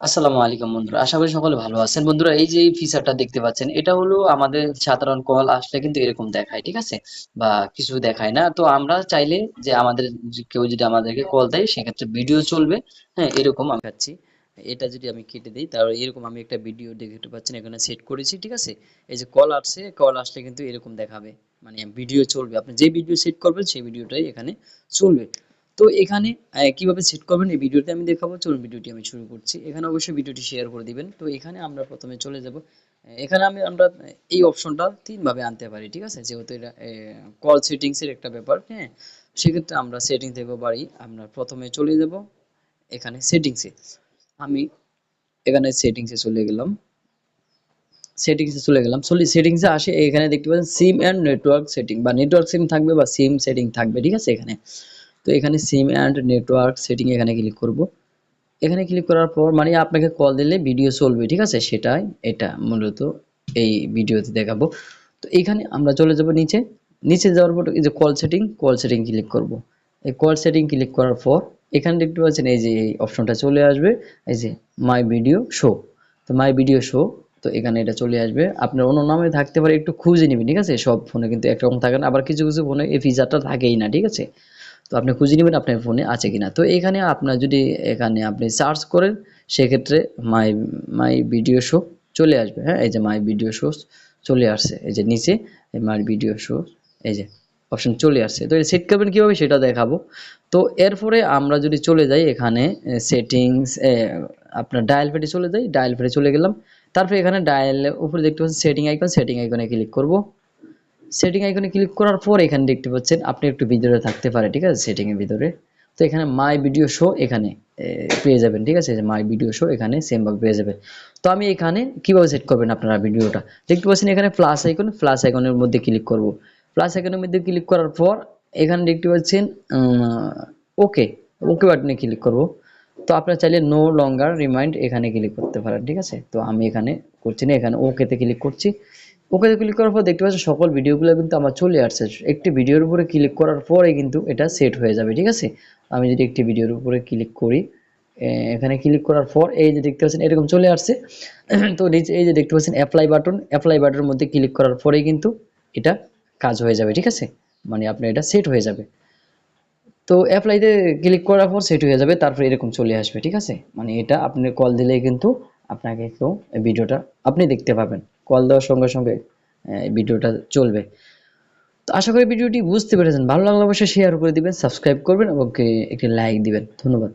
আসসালামু আলাইকুম বন্ধুরা, আশা করি সকলে ভালো আছেন। বন্ধুরা, এই যে ফিচারটা দেখতে পাচ্ছেন, এটা হলো আমাদের সাধারণ কল আসলে কিন্তু এরকম দেখায়, ঠিক আছে? বা কিছু দেখায় না। তো আমরা চাইলে যে আমাদের কেউ যদি আমাদেরকে কল দেয়, সেক্ষেত্রে ভিডিও চলবে। হ্যাঁ এরকম আমি পাচ্ছি এটা যদি আমি কেটে দিই, তাহলে এরকম আমি একটা ভিডিও দেখতে পাচ্ছেন, এখানে সেট করেছি, ঠিক আছে? এই যে কল আসছে কল আসলে কিন্তু এরকম দেখাবে। মানে ভিডিও চলবে। আপনি যে ভিডিও সেট করবেন, সেই ভিডিওটাই এখানে চলবে। তো এখানে কীভাবে সেট করবেন এই ভিডিওতে আমি দেখাবো। চলুন ভিডিওটি আমি শুরু করছি। এখানে অবশ্যই ভিডিওটি শেয়ার করে দিবেন। তো এখানে আমরা প্রথমে চলে যাব। এখানে আমি, আমরা এই অপশনটা তিন ভাবে আনতে পারি, ঠিক আছে? যেহেতু এটা কল সেটিংস এর একটা ব্যাপার হ্যাঁ? সেক্ষেত্রে আমরা সেটিং থেকে পারি আমরা প্রথমে চলে যাব এখানে সেটিংসে আমি এখানে সেটিংসে চলে গেলাম। সেটিংসে চলে গেলাম। সলি সেটিংসে আসে, এখানে দেখতে পাচ্ছেন সিম অ্যান্ড নেটওয়ার্ক সেটিং বা নেটওয়ার্ক সিম থাকবে বা সিম সেটিং থাকবে, ঠিক আছে? এখানে। তো এখানে সিম অ্যান্ড নেটওয়ার্ক সেটিং এখানে ক্লিক করব। এখানে ক্লিক করার পর মানে আপনাকে কল দিলে ভিডিও চলবে, ঠিক আছে? সেটাই এটা মূলত এই ভিডিওতে দেখাবো। তো এখানে আমরা চলে যাব নিচে। নিচে যাওয়ার পর এই যে call setting call setting click করব। এই কল সেটিং ক্লিক করার পর এখানে দেখতে পাচ্ছেন এই যে এই অপশনটা চলে আসবে, এই যে মাই ভিডিও শো তো মাই ভিডিও শো তো এখানে এটা চলে আসবে। আপনার অন্য নামে থাকতে পারে, একটু খুঁজে নেবেন, ঠিক আছে? সব ফোনে কিন্তু একরকম থাকে না, আবার কিছু কিছু ফোনে এই ফিচারটা থাকেই না, ঠিক আছে? তো আপনি খুঁজে নেবেন আপনার ফোনে আছে কিনা। তো এখানে আপনার যদি এখানে আপনি সার্চ করেন, সেক্ষেত্রে মাই মাই ভিডিও শো চলে আসবে। হ্যাঁ এই যে মাই ভিডিও শো চলে আসছে। এই যে নিচে মাই ভিডিও শো এই যে অপশন চলে আসছে। তো সেট করবেন কীভাবে সেটা দেখাবো। তো এরপরে আমরা যদি চলে যাই এখানে সেটিংস আপনার ডায়াল ফেটে চলে যাই। ডায়াল ফেটে চলে গেলাম। তারপরে এখানে ডায়াল উপরে দেখতে পাচ্ছেন সেটিং আইকন সেটিং আইকনে ক্লিক করব। সেটিং আইকনে ক্লিক করার পর এখানে দেখতে পাচ্ছেন আপনি একটু ভিতরে থাকতে পারে ঠিক আছে? সেটিং এর ভিতরে। তো এখানে মাই ভিডিও শো এখানে পেয়ে যাবেন, ঠিক আছে? মাই ভিডিও শো এখানে সেম ভাবে পেয়ে যাবেন। তো আমি এখানে কীভাবে সেট করবেন আপনারা ভিডিওটা? দেখতে পাচ্ছেন এখানে প্লাস আইকন প্লাস আইকনের মধ্যে ক্লিক করব। প্লাস আইকনের মধ্যে ক্লিক করার পর এখানে দেখতে পাচ্ছেন ওকে ওকে বাটনে ক্লিক করব। তো আপনারা চাইলে নো লঙ্গার রিমাইন্ড এখানে ক্লিক করতে পারেন, ঠিক আছে? তো আমি এখানে করছি না, এখানে ওকেতে ক্লিক করছি। ওকেতে ক্লিক করার পর দেখতে পাচ্ছেন সকল ভিডিওগুলো কিন্তু আমার চলে আসছে। একটি ভিডিওর উপরে ক্লিক করার পরে কিন্তু এটা সেট হয়ে যাবে, ঠিক আছে? আমি যদি একটি ভিডিওর উপরে ক্লিক করি এখানে ক্লিক করার পর এই যে দেখতে পাচ্ছেন এরকম চলে আসছে। তো নিচে এই যে দেখতে পাচ্ছেন অ্যাপ্লাই বাটন অ্যাপ্লাই বাটনের মধ্যে ক্লিক করার পরেই কিন্তু এটা কাজ হয়ে যাবে, ঠিক আছে? মানে আপনার এটা সেট হয়ে যাবে। তো অ্যাপ্লাইতে ক্লিক করার পর সেট হয়ে যাবে, তারপর এরকম চলে আসবে, ঠিক আছে? মানে এটা আপনি কল দিলেই কিন্তু আপনাকে একটু এই ভিডিওটা আপনি দেখতে পাবেন। কল দেওয়ার সঙ্গে সঙ্গে এই ভিডিওটা চলবে। তো আশা করি ভিডিওটি বুঝতে পেরেছেন। ভালো লাগলে অবশ্যই শেয়ার করে দিবেন সাবস্ক্রাইব করবেন এবং একটি লাইক দিবেন। ধন্যবাদ।